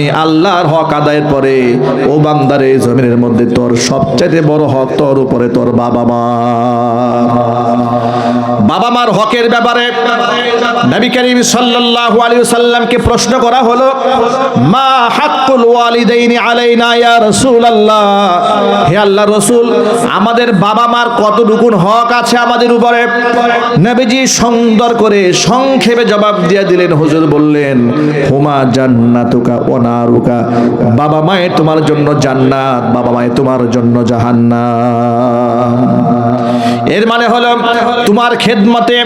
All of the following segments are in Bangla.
আমি আল্লাহর হক আদায়ের পরে ও বান্দারে জমিনের মধ্যে তোর সবচাইতে বড় হক তোর উপরে তোর বাবা মা। বাবা মার হকের ব্যাপারে নবী করিম সাল্লাল্লাহু আলাইহি সাল্লামকে প্রশ্ন করা হলো, মা হাক্কুল ওয়ালিদাইনি আলাইনা ইয়া রাসূলুল্লাহ? হে আল্লাহ রাসূল, আমাদের বাবা মার কতটুকুন হক আছে আমাদের উপরে? নবীজি সুন্দর করে সংক্ষেপে জবাব দিয়ে দিলেন, হুজুর বললেন, হুমা জান্নাতুকা ওয়া নারুকা? বাবা মায়ে তোমার জন্য জান্নাত বাবা মায়ে তোমার জন্য জাহান্নাম। এর মানে হলো, তোমার খেদমতে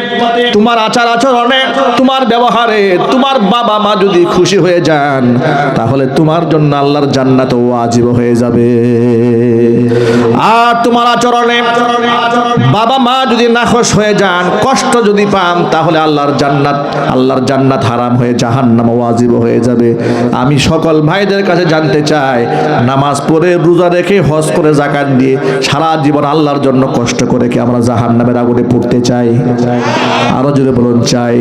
তোমার আচার আচরণে, তোমার ব্যবহারে, তোমার বাবা মা যদি খুশি হয়ে যান, তাহলে তোমার জন্য আল্লাহর জান্নাত ও ওয়াজিব হয়ে যাবে। আর তোমার আচরণে বাবা মা যদি নাখোশ হয়ে যান, কষ্ট যদি পান, তাহলে আল্লাহর জান্নাত আল্লাহর জান্নাত হারাম হয়ে জাহান্নাম ওয়াজিব হয়ে যাবে। আমি সকল ভাইদের কাছে জানতে চাই, নামাজ পড়ে, রোজা রেখে, হজ করে, জাকাত দিয়ে সারা জীবন আল্লাহর জন্য কষ্ট করে কি আমরা জাহান্নামের আগুনে পড়তে চাই? আরও জোরে বলুন, চাই।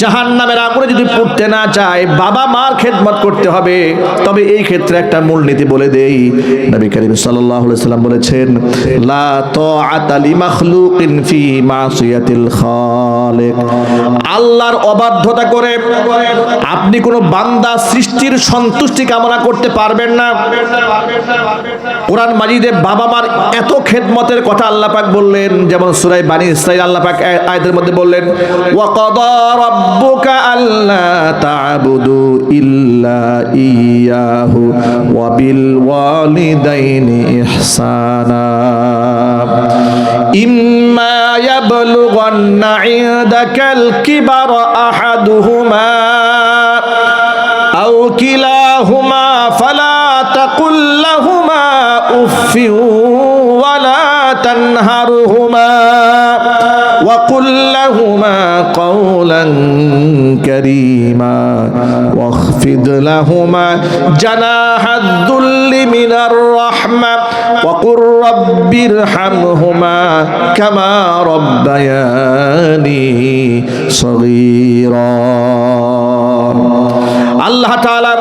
জাহান্নামের আগুনে যদি পড়তে না চাই বাবা মার খেদমত করতে হবে। তবে এই ক্ষেত্রে একটা মূলনীতি বলে দেই। নবী করিম সাল্লাল্লাহু আলাইহি সাল্লাম বলেছেন, লা তাআতা লি মাখলুকিন ফি মাসিয়াতিল খালিক। আল্লাহর অবাধ্যতা করে আপনি কোনো বান্দা সৃষ্টির সন্তুষ্টি কামনা করতে পারবেন না। কোরআন মাজিদে বাবা মার এত খেদমতের কথা আল্লাহ পাক বললেন, যেমন সুরাই বানি ইসরাইল আল্লাহ পাক আয়- আয়াতের মধ্যে বললেন ওয়া কাদা রাব্বুকা আল্লা তা'বুদু ইল্লা ইয়াহু ওয়া বিল ওয়ালিদাইনি ইহসানা ইম্মা ইয়াবলুগান্না ইনদাকাল কিবারা আহাদুহুমা أو كلاهما فلا تقل لهما أف ولا تنهرهما وقل لهما قولا كريما واخفض لهما جناح الذل من الرحمة وقل رب ارحمهما كما ربياني صغيرا আল্লাহ তাআলা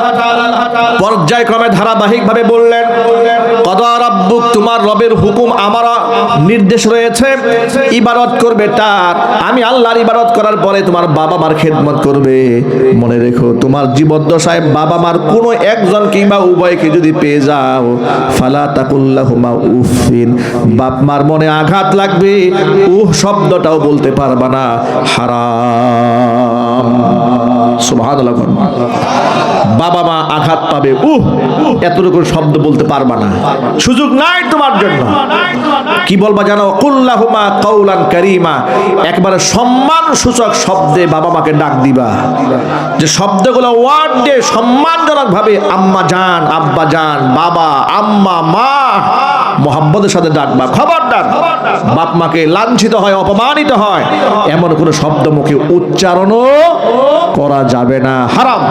পর্যায়ক্রমে ধারাবাহিকভাবে বললেন কদা রাব্বুক, তোমার রবের হুকুম আমার নির্দেশ রয়েছে, ইবাদত করবে তার। আমি আল্লাহর ইবাদত করার পরে তোমার বাবা মার খেদমত করবে। মনে রেখো, তোমার জীবদ্দশায় বাবা মার কোনো একজন কিংবা উভয়কে যদি পেয়ে যাও, ফালা তাকুল্লাহুমা উফিন বাপ মার মনে আঘাত লাগবে, উহ শব্দটাও বলতে পারবা না। হারাম। সুবহানাল্লাহ বাবা মা আঘাত পাবে, উহ, এতটুকু শব্দ বলতে পারবা না। সুযোগ নাই তোমার জন্য। কি বলবা জানো? কুল্লাহুমা কৌলান কারিমা। একবারে সম্মান সূচক শব্দে বাবা মাকে ডাক দিবা। যে শব্দগুলো ওয়ার্ড দিয়ে সম্মানজনক ভাবে আম্মা জান, আব্বা জান, বাবা, আম্মা, মা মোহাম্মদের সাথে ডাকবা খবরদার বাপ মাকে লাঞ্ছিত হয়, অপমানিত হয়। এমন কোন শব্দ মুখে উচ্চারণও করা যাবে না। হারাম।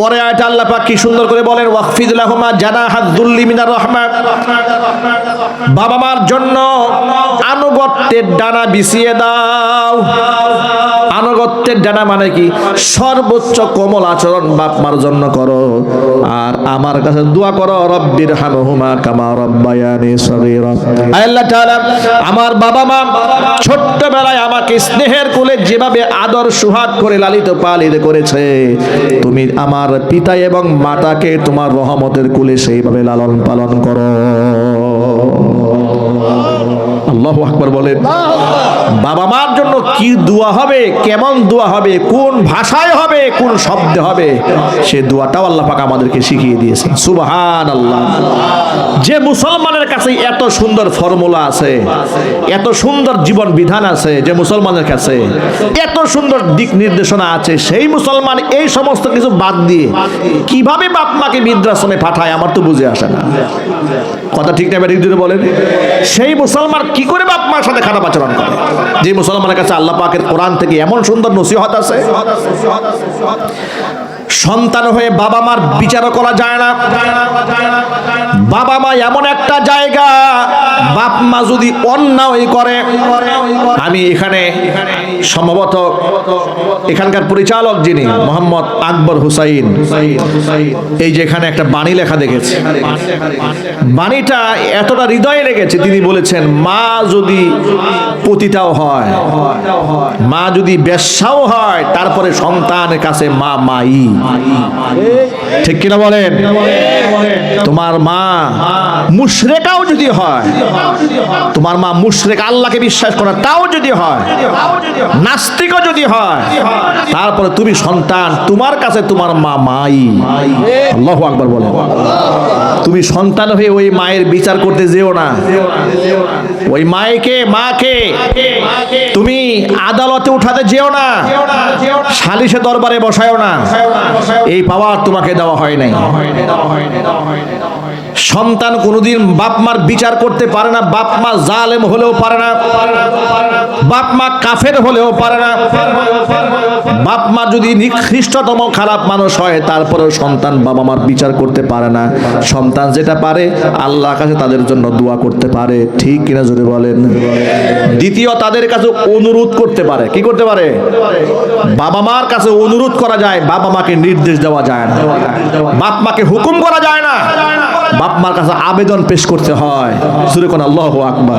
পরে আয়টা আল্লাহ পাক কি সুন্দর করে বলেন ওয়াকফিদ লাহুমা জানাহাদ দুল্লি মিনার রহমান। বাবা মার জন্য আনুগত্যের ডানা বিছিয়ে দাও। আনুগত্যের ডানা মানে কি? সর্বোচ্চ কোমল আচরণ বাপ মার জন্য করো। আর আমার কাছে দোয়া করো রব্বির হামহুমা কামা রব্বায়ানি সগীরা। আল্লাহ তাআলা আমার বাবা মা ছোট্টবেলায় আমাকে স্নেহের কোলে যেভাবে আদর সুহাগ করে লালিত পালিত করেছে তুমি আমার পিতা এবং মাতাকে তোমার রহমতের কোলে সেইভাবে লালন পালন করো। আল্লাহু আকবার বলেন বাবা জন্য কি দোয়া হবে? কেমন দোয়া হবে? কোন ভাষায় হবে? কোন শব্দে হবে? সে দোয়াটাও আল্লাহ পাক আমাদেরকে শিখিয়ে দিয়েছেন। সুবহান আল্লাহ যে মুসলমানের কাছে এত সুন্দর ফর্মুলা আছে, এত সুন্দর জীবন বিধান আছে যে মুসলমানের কাছে, এত সুন্দর দিক নির্দেশনা আছে, সেই মুসলমান এই সমস্ত কিছু বাদ দিয়ে কীভাবে বাপ মাকে বৃদ্ধাশ্রমে পাঠায় আমার তো বুঝে আসে না। কথা ঠিক না ঠিক বলেন? সেই মুসলমান কি করে বাপ মার সাথে খারাপ আচরণ করে? যে মুসলমানের কাছে আল্লাহ পাকের কোরআন থেকে এমন সুন্দর নসিহত আছে? সন্তান হয়ে বাবা মার বিচার করা যায় না। বাবা মা এমন একটা জায়গা বাপ মা যদি অন্যায় করে, আমি এখানে সম্ভবত এখানকার পরিচালক যিনি, মোহাম্মদ আকবর হুসাইন, এই যে এখানে একটা বাণী লেখা দেখেছি। বাণীটা এতটা হৃদয়ে লেগেছে, তিনি বলেছেন, মা যদি পতিতাও হয়, মা যদি বেশ্যাও হয়, তারপরে সন্তানের কাছে মা মাই। ঠিক কিনা বলেন? তোমার মা মুশরেকাও যদি হয় তোমার মা মুশরেক আল্লাহকে বিশ্বাস করে, তাও যদি হয়, নাস্তিকও যদি হয়, তারপরে তুমি সন্তান, তোমার কাছে তোমার মা মাই। আল্লাহু আকবার বলেন। তুমি সন্তান হয়ে ওই মায়ের বিচার করতে যেও না। ওই মায়েকে, মাকে তুমি আদালতে উঠাতে যেও না। সালিশে দরবারে বসায়ও না। এই পাওয়ার তোমাকে দেওয়া হয় নাই। সন্তান কোনোদিন বাপ মার বিচার করতে পারে না, বাপ মা জালেম হলেও পারে না, বাপ মা কাফের হলেও পারে না, বাপ মা যদি নিকৃষ্টতম খারাপ মানুষ হয়, তারপরেও সন্তান বাবা মার বিচার করতে পারে না। সন্তান যেটা পারে আল্লাহ কাছে তাদের জন্য দোয়া করতে পারে। ঠিক কিনা জোরে বলেন? দ্বিতীয়, তাদের কাছে অনুরোধ করতে পারে। কি করতে পারে? বাবা মার কাছে অনুরোধ করা যায়, বাবা মাকে নির্দেশ দেওয়া যায় না। বাপ মাকে হুকুম করা যায় না। বাপ মার কাছে আবেদন পেশ করতে হয়। সুরে কোন আল্লাহ আকবর।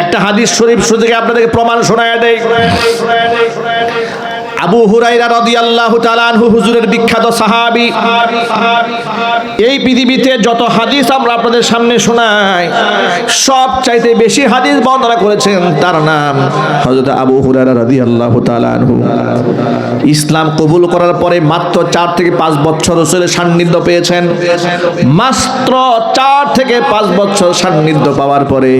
একটা হাদিস শরীফ শুধু আপনাদেরকে প্রমাণ শোনায় দেয়? আবু হুরাইরা রাদিয়াল্লাহু তাআলা আনহু হুজুরের বিখ্যাত সাহাবী। এই পৃথিবীতে যত হাদিস আমরা আপনাদের সামনে শোনাই, সব চাইতে বেশি হাদিস বর্ণনা করেছেন তার নাম হযরত আবু হুরায়রা রাদিয়াল্লাহু তাআলা আনহু। ইসলাম কবুল করার পরে মাত্র চার থেকে পাঁচ বছর রাসূলের সান্নিধ্য পেয়েছেন। মাত্র চার থেকে পাঁচ বছর সান্নিধ্য পাওয়ার পরে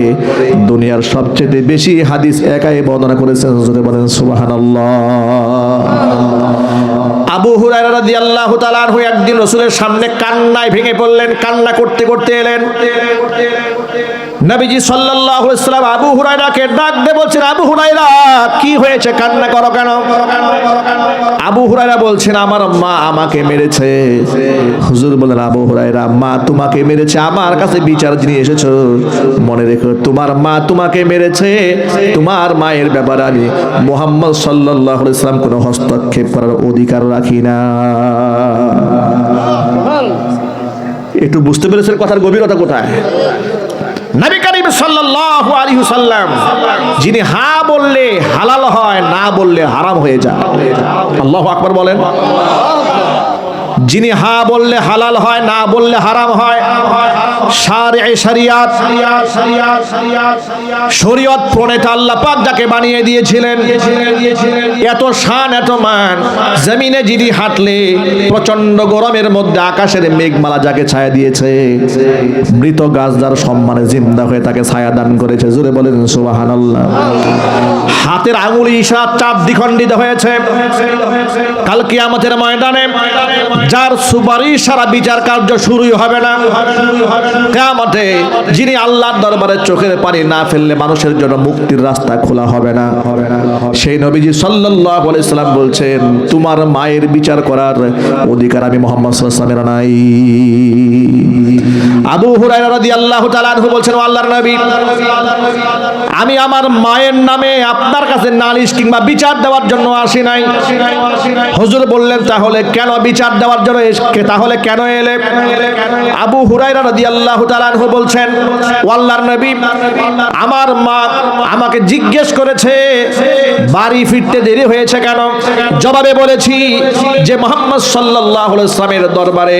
দুনিয়ার সবচেয়ে বেশি হাদিস একাই বর্ণনা করেছেন। হুজুরে বলেন, সুবহানাল্লাহ। আবু হুরায়রা রাদিয়াল্লাহু তাআলা আনহু একদিন রাসূলের সামনে কান্নায় ভেঙে পড়লেন, কান্না করতে করতে এলেন। নবীজি সাল্লাল্লাহু আলাইহি সাল্লাম আবু হুরায়রাকে ডাক দিয়ে বলছেন, আবু হুরায়রা, কি হয়েছে? কান্না করো কেন? আবু হুরায়রা বলছেন, আমার মা আমাকে মেরেছে। হুজুর বলেন আবু হুরায়রা, মা তোমাকে মেরেছে, আমার কাছে বিচার নিয়ে এসেছ, মনে রেখো, তোমার মা তোমাকে মেরেছে। তোমার মায়ের ব্যাপারে আমি মোহাম্মদ সাল্লাল্লাহু আলাইহি সাল্লাম কোনো হস্তক্ষেপ করার অধিকার রাখি না। একটু বুঝতে পেরেছেন কথার গভীরতা কোথায়? নবী করিম সাল্লাল্লাহু আলাইহি সাল্লাম যিনি হা বললে হালাল হয়, না বললে হারাম হয়ে যায়। আল্লাহু আকবার বলেন। যিনি হা বললে হালাল হয়, না বললে হারাম হয়। শরিয়াত। প্রণেতা আল্লাহ পাক যাকে বানিয়ে দিয়েছিলেন। এত শান, এত মান। জমিনে যিনি হাঁটলে প্রচণ্ড গরমের মধ্যে আকাশের মেঘমালা যাকে ছায়া দিয়েছে, মৃত গাছ যার সম্মানে জিন্দা হয়ে তাকে ছায়া দান করেছে। জুড়ে বলেন, সুবহানাল্লাহ। হাতের আঙুলি ইশারা চাপ দ্বিখণ্ডিত হয়েছে। কাল কিয়ামতের ময়দানে যার সুপারিশ সারা বিচার কার্য শুরুই হবে না। কিয়ামতে যিনি আল্লাহর দরবারে চোখের পানি না ফেললে মানুষের জন্য মুক্তির রাস্তা খোলা হবে না। সেই নবীজি সাল্লাল্লাহু আলাইহি সাল্লাম বলছেন, তোমার মায়ের বিচার করার অধিকার আমি মোহাম্মদ সাল্লামের নাই। আবু হুরায়রা রাদিয়াল্লাহু তাআলা আনহু বলছেন আল্লাহর নবী, আমি আমার মায়ের নামে আপনার কাছে নালিশ কিংবা বিচার দেওয়ার জন্য আসি নাই। হুজুর বললেন, তাহলে কেন বিচার দেওয়ার জন্য তাহলে কেন এলে? আবু হুরায়রা রাদিয়াল্লাহু তাআলা আনহু বলছেন ও আল্লাহর নবী আমার মা আমাকে জিজ্ঞেস করেছে, বাড়ি ফিরতে দেরি হয়েছে কেন? জবাবে বলেছি যে মোহাম্মদ সাল্লাল্লাহু আলাইহি সাল্লামের দরবারে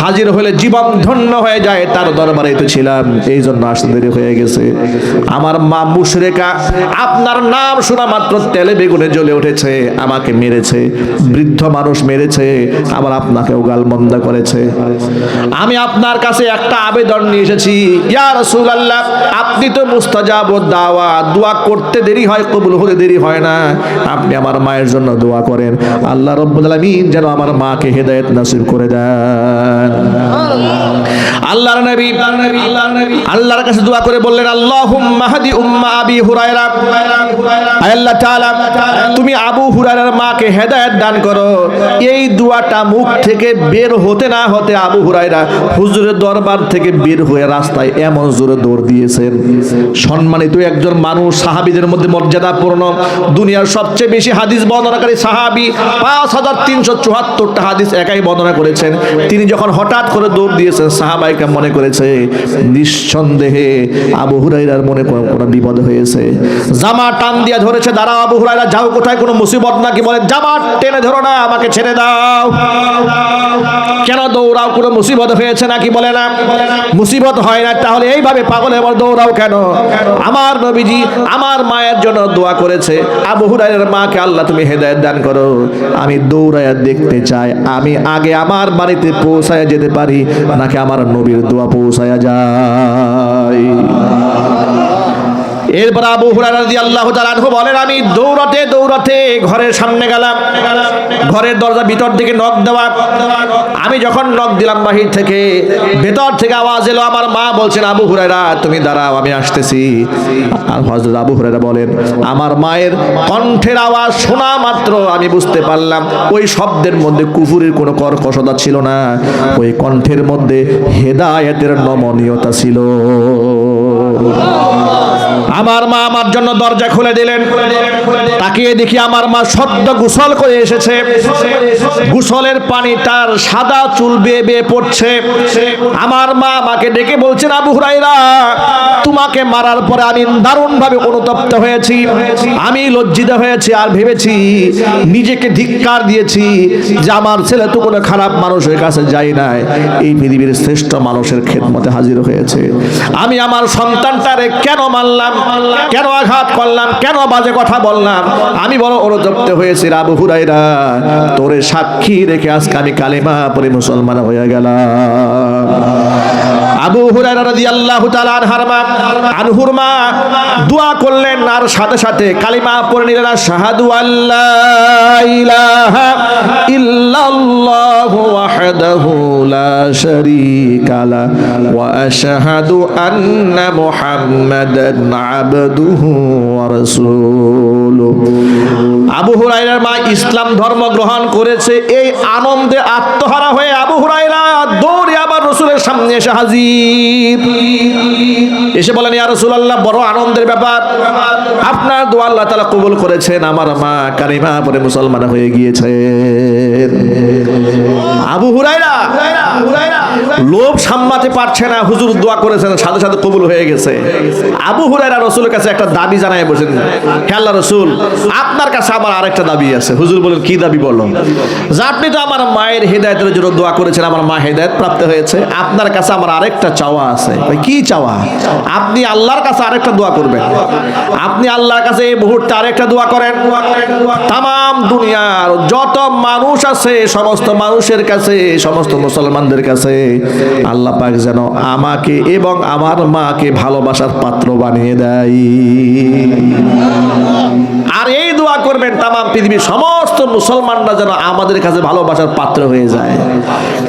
হাজির হলে জীবন ধন্য হয়ে যায়, তার দরবারে তো ছিলাম এই জন্য আসতে দেরি হয়ে গেছে। আমার মা মুশরেকা, আপনার নাম শোনা মাত্র তেলে বেগুনে জ্বলে উঠেছে, আমাকে মেরেছে, বৃদ্ধ মানুষ মেরেছে, আবার আপনাকেও গালমন্দা করেছে। আমি আপনার কাছে একটা আবেদন নিয়ে এসেছি। ইয়া রাসূলুল্লাহ, আপনি তো মুস্তাজাব দাওয়া, দোয়া করতে দেরি হয়, কবুল হতে দেরি হয় না। আপনি আমার মায়ের জন্য দোয়া করেন। আল্লাহ রব্বুল আলামিন যেন আমার মাকে হেদায়েত নসিব করে দেন। আল্লাহর নবী, আল্লাহর কাছে দোয়া করে বললেন, আল্লাহুম্মা হাদি উম্মা আবি হুরায়রা। আল্লাহ তাআলা, তুমি আবু হুরায়রার মাকে হেদায়েত দান করো। এই দোয়াটা মুখ থেকে বের হতে না হতে আবু হুরায়রা হুজুরের দরবার থেকে বের হয়ে রাস্তায় এমন জোরে দৌড় দিয়েছেন। সম্মানিত একজন মানুষ, সাহাবীদের মধ্যে মর্যাদাপূর্ণ, দুনিয়ার সবচেয়ে বেশি হাদিস বর্ণনাকারী সাহাবী, পাঁচ হাজার তিনশো চুয়াত্তরটা হাদিস একাই বর্ণনা করেছেন। তিনি যখন হঠাৎ করে দৌড় দিয়েছেন সাহাবাইকা মনে করেছে, নিঃসন্দেহে আবু হুরাইরার মনে কোনো বিপদ হয়েছে। জামা টান দিয়ে ধরেছে, দাঁড়াও আবু হুরাইরা যাও কোথায়? কোনো মুসিবত নাকি? বলে, জামা টেনে ধরো না, আমাকে ছেড়ে দাও। কেন দৌড়াও? কোনো মুসিবত হয়েছে নাকি বলে না? মুসিবত হয় না, তাহলে এইভাবে পাগলে আমার দৌড়াও কেন? আমার নবীজি আমার মায়ের জন্য দোয়া করেছে। আবু হুরাইরার মাকে আল্লাহ তুমি হেদায়েত দান করো। আমি দৌড়াইয়া দেখতে চাই। আমি আগে আমার বাড়িতে পৌঁছায় যেতে পারি, নাকি আমার নবীর দোয়া পৌঁছায়া যায়? এরপর আবু হুরায়রা আল্লাহ আনহু বলেন, আমি দৌড়াতে দৌড়াতে ঘরের সামনে গেলাম। ঘরের দরজা ভিতর থেকে নক দেওয়া। আমি যখন নক দিলাম বাহির থেকে, ভেতর থেকে আওয়াজ এলো, আমার মা বলছেন, আবু হুরাইরা তুমি দাঁড়াও, আমি আসতেছি। আর হযরত আবু হুরাইরা বলেন, আমার মায়ের কণ্ঠের আওয়াজ শোনা মাত্র, আমি বুঝতে পারলাম, ওই শব্দের মধ্যে কুফুরের কোনো কর্কশতা ছিল না। ওই কণ্ঠের মধ্যে হেদায়েতের নমনীয়তা ছিল। আমার মা আমার জন্য দরজা খুলে দিলেন। তাকিয়ে দেখি আমার মা সদ্য গোসল করে এসেছে। গোসলের পানি তার সাদা চুল বেয়ে বেয়ে পড়ছে। আমার মা আমাকে ডেকে বলছেন, আবু হুরাইরা তোমাকে মারার পরে আমি দারুণ ভাবে অনুতপ্ত হয়েছি। আমি লজ্জিত হয়েছি আর ভেবেছি নিজেকে ধিক্কার দিয়েছি যে আমার ছেলে তো কোনো খারাপ মানুষের কাছে যাই নাই। এই পৃথিবীর শ্রেষ্ঠ মানুষের খেদমতে হাজির হয়েছে। আমি আমার সন্তানটারে কেন মারলাম কেন আঘাত করলাম? কেন বাজে কথা বললাম? আমি বড় অনুতপ্ত হয়েছি রাবু হুরাইরা তোরে সাক্ষী রেখে আজকে আমি কালেমা পরে মুসলমান হয়ে গেলাম। আবু হুরায়রা রাদিয়াল্লাহু তাআলা আনহার মা, আনহুর মা দোয়া করলেন আর সাথে সাথে কালিমা পড়ে নিলেন শাহাদু আল্লাহ ইলাহা ইল্লাল্লাহু ওয়াহদাহু লা শারীকা লা, ওয়া আশহাদু আন্না মুহাম্মাদান আবদুহু ওয়া রাসূলুহু। আবু মা ইসলাম ধর্ম গ্রহণ করেছে, এই আনন্দে আত্মহারা হয়ে সামনে এসে হাজির। এসে বলেন, ইয়া রাসূলুল্লাহ, বড় আনন্দের ব্যাপার। আপনার দোয়া আল্লাহ তাআলা কবুল করেছেন। আমার মা কারিমা পরে মুসলমান হয়ে গিয়েছে আবু হুরায়রা লোভ সামলাতে পারছে না হুজুর দোয়া করেছেন সাথে সাথে কবুল হয়ে গেছে। আবু হুরায়রা রসুলের কাছে একটা দাবি জানায় বসেন। আল্লাহ রসুল আপনার কাছে আমার আরেকটা দাবি আছে। হুজুর বলেন কি দাবি বলো? যে আপনি তো আমার মায়ের হেদায়তের জন্য দোয়া করেছেন আমার মা হেদায়ত প্রাপ্ত হয়েছে আপনার কাছে আমার আরেকটা চাওয়া আছে। ভাই, কি চাওয়া? আপনি আল্লাহর কাছে আরেকটা দোয়া করবেন। আপনি আল্লাহর কাছে এই মুহূর্তে আরেকটা দোয়া করেন। তাম দুনিয়ার যত মানুষ আছে সমস্ত মানুষের কাছে সমস্ত মুসলমানদের কাছে আল্লাহ পাক যেন আমাকে এবং আমার মাকে ভালোবাসার পাত্র বানিয়ে দেয়। আর এই দোয়া করবেন তাম পৃথিবীর সমস্ত মুসলমানরা যেন আমাদের কাছে ভালোবাসার পাত্র হয়ে যায়।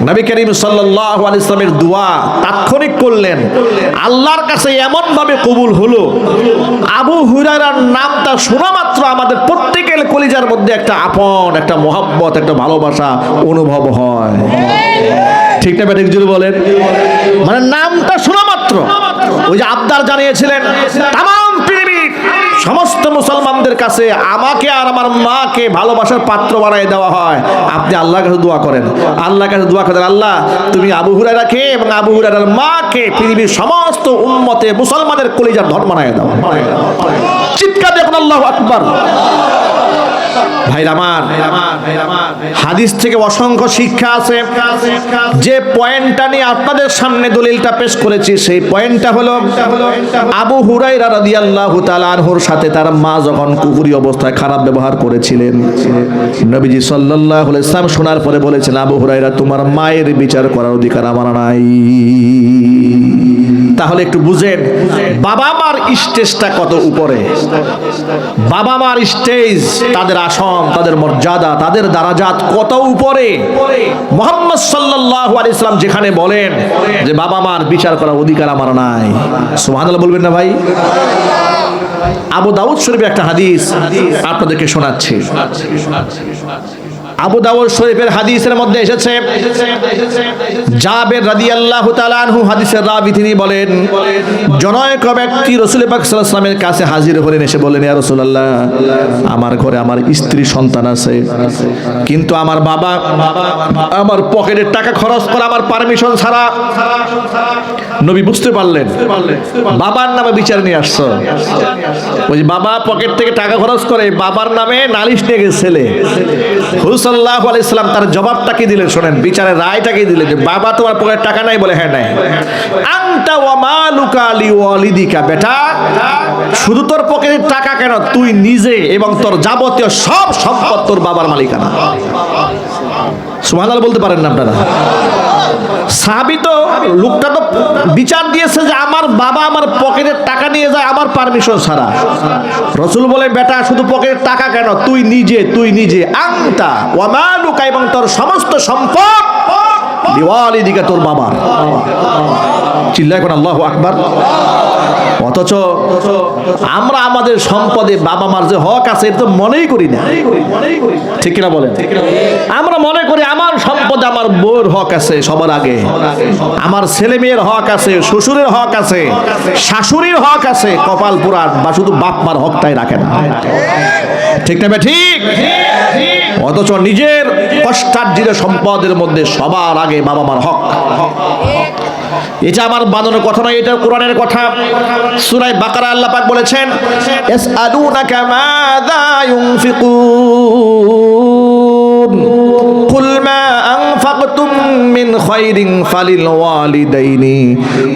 নবী করিম আলাইহি ইসলামের দোয়া তাৎক্ষণিক করলেন। আল্লাহর কাছে এমন ভাবে কবুল হলো, আবু হুরায়রার নামটা শোনা মাত্র আমাদের প্রত্যেকের কলিজার মধ্যে একটা আপন, একটা মহব্বত, একটা ভালোবাসা অনুভব হয়। ঠিক না ব্যাটিক জুড়ে বলেন। মানে নামটা শোনা মাত্র। ওই যে আবদার জানিয়েছিলেন তাম পৃথিবীর সমস্ত মুসলমানদের কাছে আমাকে আর আমার মাকে ভালোবাসার পাত্র বানায় দেওয়া হয়। আপনি আল্লাহর কাছে দোয়া করেন। আল্লাহর কাছে দোয়া করেন আল্লাহ তুমি আবু হুরায়রাকে এবং আবু হুরায়রার মাকে পৃথিবীর সমস্ত উম্মতে মুসলমানের কলিজার ধর্ম বানায় দাও। চিৎকার দেখুন আল্লাহ আকবার। ভাইরা আমার হাদিস থেকে অসংখ্য শিক্ষা আছে। যে পয়েন্টটা নিয়ে আপনাদের সামনে দলিলটা পেশ করেছি, সেই পয়েন্টটা হলো আবু হুরাইরা রাদিয়াল্লাহু তাআলা সাথে তার মা যখন কুকুরি অবস্থায় খারাপ ব্যবহার করেছিলেন। নবীজি সাল্লাল্লাহু আলাইহি সাল্লাম শোনার পরে বলেছেন, আবু হুরাইরা তোমার মায়ের বিচার করার অধিকার আমার নাই। তাহলে একটু বুঝেন বাবা মার স্টেজটা কত উপরে? বাবা মার স্টেজ তাদের আসন, তাদের মর্যাদা, তাদের দারাজাত কত উপরে? মোহাম্মদ সাল্লাল্লাহু আলাইহি সাল্লাম যেখানে বলেন যে বাবা মার বিচার করার অধিকার আমার নাই। সুবহানাল্লাহ বলবেন না ভাই? আবু দাউদ শরীফে একটা হাদিস আপনাদেরকে শোনাচ্ছি। আবু দাউদ শরীফের হাদিসের মধ্যে এসেছে, জাবের রাদিয়াল্লাহু তাআলা আনহু হাদিসের রাবি তিনি বলেন, জনৈক ব্যক্তি রাসূল পাক সাল্লাল্লাহু আলাইহি কাছে হাজির হলেন, এসে বললেন, ইয়া রাসূলুল্লাহ, আমার ঘরে আমার স্ত্রী সন্তান আছে, কিন্তু আমার বাবা, আমার পকেটের টাকা খরচ করে, আমার পারমিশন ছাড়া নবী বুঝতে পারলেন, বাবার নামে বিচার নিয়ে আসছো। ওই বাবা পকেট থেকে টাকা খরচ করে, বাবার নামে নালিশ নিয়ে গেছে ছেলে। হুসাল্লাহ আলাইসালাম তার জবাবটা কি দিলেন? শোনেন, বিচারের রায়টাকে দিলেন? যে বাবা তোমার পকেট টাকা নাই বলে হ্যাঁ নাই। আংটা ওয়ামালুকা আলি ওয়ালিদিকা বেটা। শুধু তোর পকেটে টাকা কেন? তুই নিজে এবং তোর যাবতীয় সব সম্পদ তোর বাবার মালিকানা। সুবহানাল্লাহ বলতে পারেন না আপনারা। সাহাবি তো লোকটা তো বিচার দিয়েছে যে আমার বাবা আমার পকেটে টাকা নিয়ে যায়, আমার পারমিশন ছাড়া। রসুল বলে, বেটা, শুধু পকেটের টাকা কেন? তুই নিজে তুই নিজে। আংটা ওয়ামালুকা এবং তোর সমস্ত সম্পদ দিওয়ালি দিকে তোর বাবার। চিল্লা এখন আল্লাহ আকবার? অথচ আমরা আমাদের সম্পদে বাবা মার যে হক আছে, এটা তো মনেই করি না। ঠিক কিনা বলেন? আমরা মনে করি আমার সম্পদে আমার বউর হক আছে সবার আগে। আমার ছেলে মেয়ের হক আছে, শ্বশুরের হক আছে, শাশুড়ির হক আছে, কপাল পুরাণ বা শুধু বাপ মার হকটাই রাখে না। ঠিক না ঠিক? অথচ নিজের কষ্টার্জিত সম্পদের মধ্যে সবার আগে বাবা মার হক। এটা আমার বানানোর কথা নয় এটা কোরআনের কথা সূরা বাকারা আল্লাহ পাক বলেছেন ইয়াসআলুনাকা মাযা ইউনফিকুন কুল মা আনফাকতুম মিন খাইরিন ফালিল ওয়ালিদাইনি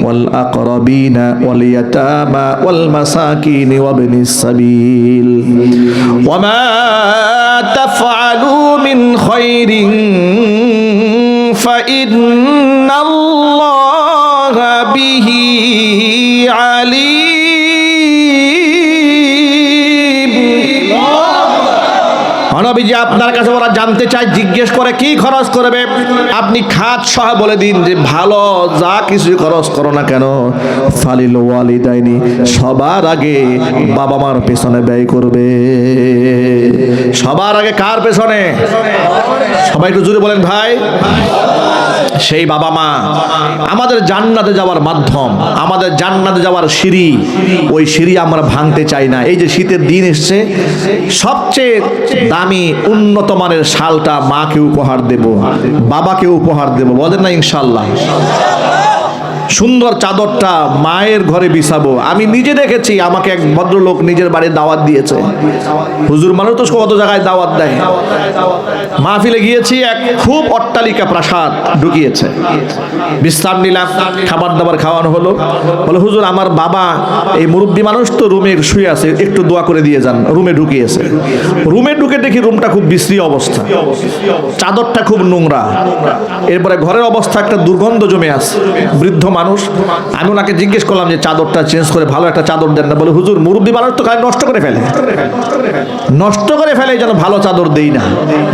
ওয়াল আকরাবিনা ওয়াল ইয়াতামা ওয়াল মাসাকিন ওয়াবনিস সাবিল ওয়ামা তাফআলু মিন খাইরিন فإن নবীজি আপনার কাছে ওরা জানতে চায় জিজ্ঞেস করে কি খরচ করবে? আপনি খাত সহ বলে দিন যে ভালো যা কিছু খরচ করো না কেন। ফালিল ওয়ালি দেয়নি সবার আগে বাবা মার পেছনে ব্যয় করবে। সবার আগে কার পেছনে? সবাই একটু জুড়ে বলেন ভাই। সেই বাবা মা, আমাদের জান্নাতে যাওয়ার মাধ্যম, আমাদের জান্নাতে যাওয়ার সিঁড়ি, ওই সিঁড়ি আমরা ভাঙতে চাই না। এই যে শীতের দিন এসছে, সবচেয়ে দামি উন্নত মানের শালটা মাকে উপহার দেব, বাবাকে উপহার দেব, বলেন না ইনশাল্লাহ সুন্দর চাদরটা মায়ের ঘরে বিছাবো। আমি নিজে দেখেছি, আমাকে এক ভদ্রলোক নিজের বাড়ির দাওয়াত দিয়েছে। হুজুর মানুষ তো কত জায়গায় দাওয়াত দেয়। মাহফিলে গিয়েছি, এক খুব অট্টালিকা প্রাসাদ ঢুকিয়েছে। বিশ্রাম নিলাম, খাবার দাবার খাওয়ানো হলো। বলে, হুজুর, আমার বাবা, এই মুরব্বী মানুষ তো রুমে শুয়ে আছে, একটু দোয়া করে দিয়ে যান। রুমে ঢুকিয়েছে। রুমে ঢুকে দেখি রুমটা খুব বিশ্রী অবস্থা। চাদরটা খুব নোংরা। এরপরে ঘরের অবস্থা একটা দুর্গন্ধ জমে আছে, বৃদ্ধ মানুষ। আমি ওনাকে জিজ্ঞেস করলাম যে চাদরটা চেঞ্জ করে ভালো একটা চাদর দেন না। বলে, হুজুর, মুরব্বী মানুষ তো খালি নষ্ট করে ফেলে। নষ্ট করে ফেলে যেন ভালো চাদর দেই না।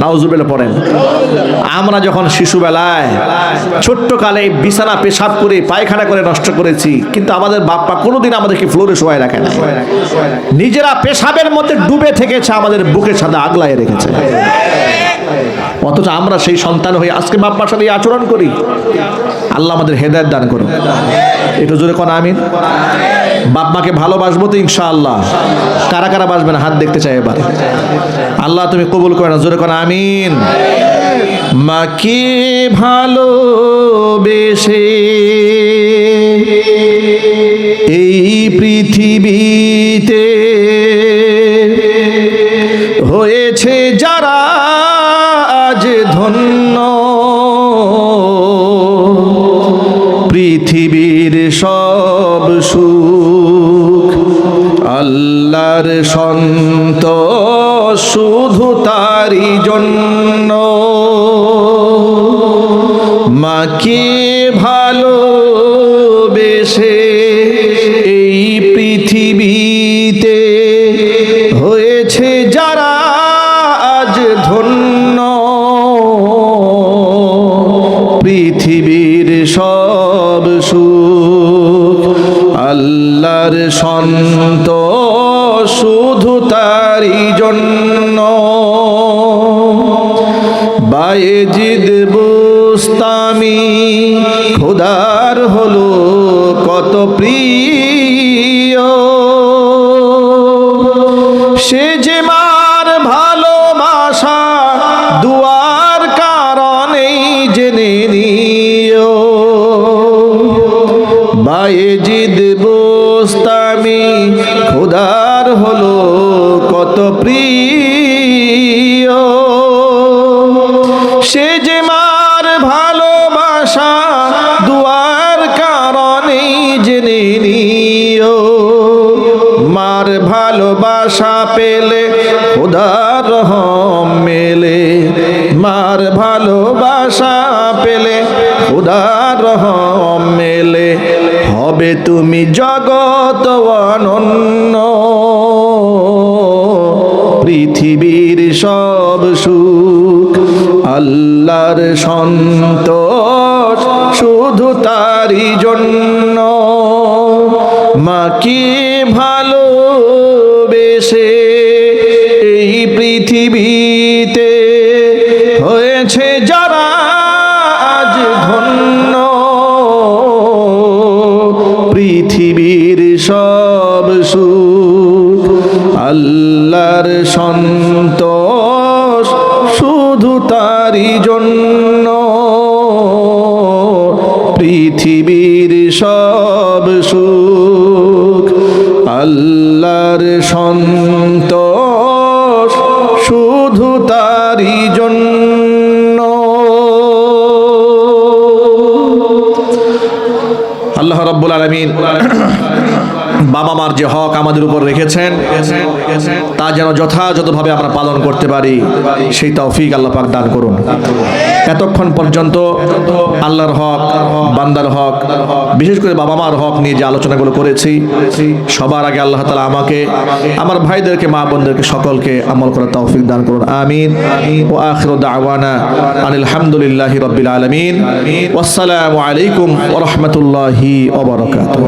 নাউজুবেলে পড়েন। আমরা যখন শিশুবেলায় ছোট্ট কালে বিছানা পেশাব করে, পায়খানা করে নষ্ট করেছি, কিন্তু আমাদের বাপ্পা কোনোদিন আমাদেরকে ফ্লোরে শোয়াই রাখে না নিজেরা পেশাবের মধ্যে ডুবে থেকেছে, আমাদের বুকের সাথে আগলায় রেখেছে। অথচ আমরা সেই সন্তান হয়ে আজকে বাপ্পার সাথে এই আচরণ করি। আল্লাহ আমাদের হেদায়ত দান করুন। একটু জোরে কোন আমিন? বাপ মাকে ভালোবাসবো তো ইনশাআল্লাহ। কারা কারা বাসবে না হাত দেখতে চাই এবার। আল্লাহ তুমি কবুল করে না, জোরে কোন আমিন? মাকে ভালোবেসে এই পৃথিবীতে সন্ত, শুধু তারি জন্য। মাকে ভালো বেশে এই পৃথিবীতে হয়েছে যারা আজ ধন্য। পৃথিবীর সব সুখ আল্লাহর সন্ত বায়েজিদ বোস্তামি খোদার হলো কত প্রিয়। হবে তুমি জগত অনন্য। পৃথিবীর সব সুখ আল্লাহর সন্ত শুধু তারই জন্য। মা কি ভালোবেসে সন্তোষ শুধু তারই জন্য। আল্লাহ রাব্বুল আলামিন বাবা মার যে হক আমাদের উপর রেখেছেন, তা যেন যথাযথভাবে আমরা পালন করতে পারি, সেই তৌফিক আল্লাহ পাক দান করুন। এতক্ষণ পর্যন্ত আল্লাহর হক, বান্দার হক, বিশেষ করে বাবা মার হক নিয়ে যে আলোচনাগুলো করেছি, সবার আগে আল্লাহ তালা আমাকে, আমার ভাইদেরকে, মা বোনদেরকে সকলকে আমল করার তৌফিক দান করুন। আমিন। ও আখির দাওয়ানা আনিল রবিল আলমিন। ওয়াসসালামু আলাইকুম ওরহমতুল্লাহি বারাকাতুহু।